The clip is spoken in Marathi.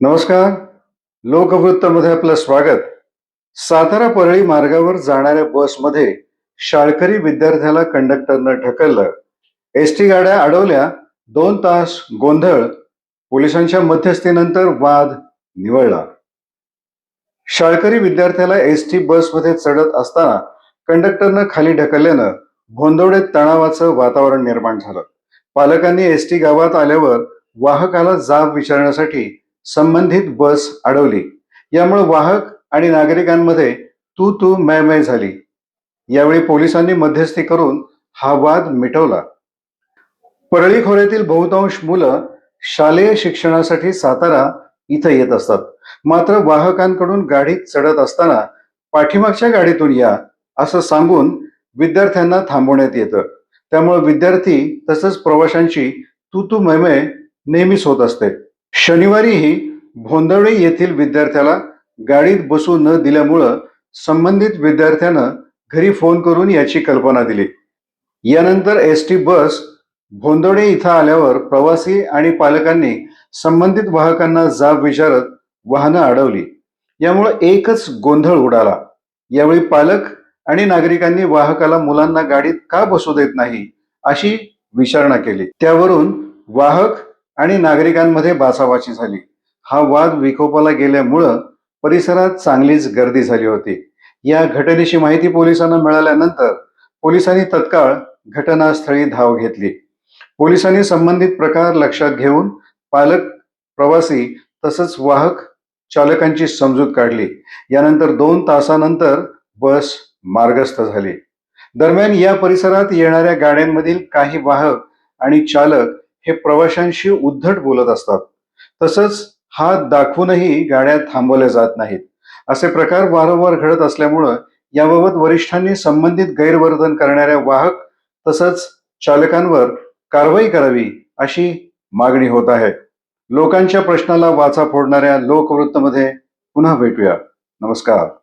नमस्कार. लोकवृत्तमध्ये आपलं स्वागत. सातारा परळी मार्गावर जाणाऱ्या बसमध्ये शाळकरी विद्यार्थ्याला कंडक्टरनं ढकललं. एस टी गाड्या अडवल्या दोन तास गोंधळ पोलिसांच्या मध्यस्थीनंतर वाद निवळला. शाळकरी विद्यार्थ्याला एस टी बसमध्ये चढत असताना कंडक्टरनं खाली ढकलल्यानं भोंदवडे तणावाचं वातावरण निर्माण झालं. पालकांनी एस टी गावात आल्यावर वाहकाला जाब विचारण्यासाठी संबंधित बस अडवली. यामुळे वाहक आणि नागरिकांमध्ये तू तू मयमय झाली. यावेळी पोलिसांनी मध्यस्थी करून हा वाद मिटवला. परळी खोऱ्यातील बहुतांश मुलं शालेय शिक्षणासाठी सातारा इथं येत असतात. मात्र वाहकांकडून गाडीत चढत असताना पाठीमागच्या गाडीतून या असं सांगून विद्यार्थ्यांना थांबवण्यात येतं. त्यामुळे विद्यार्थी तसंच प्रवाशांची तू तू मैमे नेहमीच होत असते. शनिवारीही भोंदवडे येथील विद्यार्थ्याला गाडीत बसू न दिल्यामुळं संबंधित विद्यार्थ्यानं घरी फोन करून याची कल्पना दिली. यानंतर एस टी बस भोंदवडे इथं आल्यावर प्रवासी आणि पालकांनी संबंधित वाहकांना जाब विचारत वाहनं अडवली. यामुळे एकच गोंधळ उडाला. यावेळी पालक आणि नागरिकांनी वाहकाला मुलांना गाडीत का बसू देत नाही अशी विचारणा केली. त्यावरून वाहक आणि नागरिकांमध्ये बाचाबाची झाली. हा वाद विकोपाला गेल्यामुळं परिसरात चांगलीच गर्दी झाली होती. या घटनेची माहिती पोलिसांना मिळाल्यानंतर पोलिसांनी तत्काळ घटनास्थळी धाव घेतली. पोलिसांनी संबंधित प्रकार लक्षात घेऊन पालक प्रवासी तसंच वाहक चालकांची समजूत काढली. यानंतर दोन तासानंतर बस मार्गस्थ झाली. दरम्यान या परिसरात येणाऱ्या गाड्यांमधील काही वाहक आणि चालक हे प्रवाशांशी उद्धट बोलत असतात. तसंच हात दाखवूनही गाड्या थांबवल्या जात नाहीत. असे प्रकार वारंवार घडत असल्यामुळं याबाबत वरिष्ठांनी संबंधित गैरवर्तन करणाऱ्या वाहक तसंच चालकांवर कारवाई करावी अशी मागणी होत आहे. लोकांच्या प्रश्नाला वाचा फोडणाऱ्या लोकवृत्तमध्ये पुन्हा भेटूया. नमस्कार.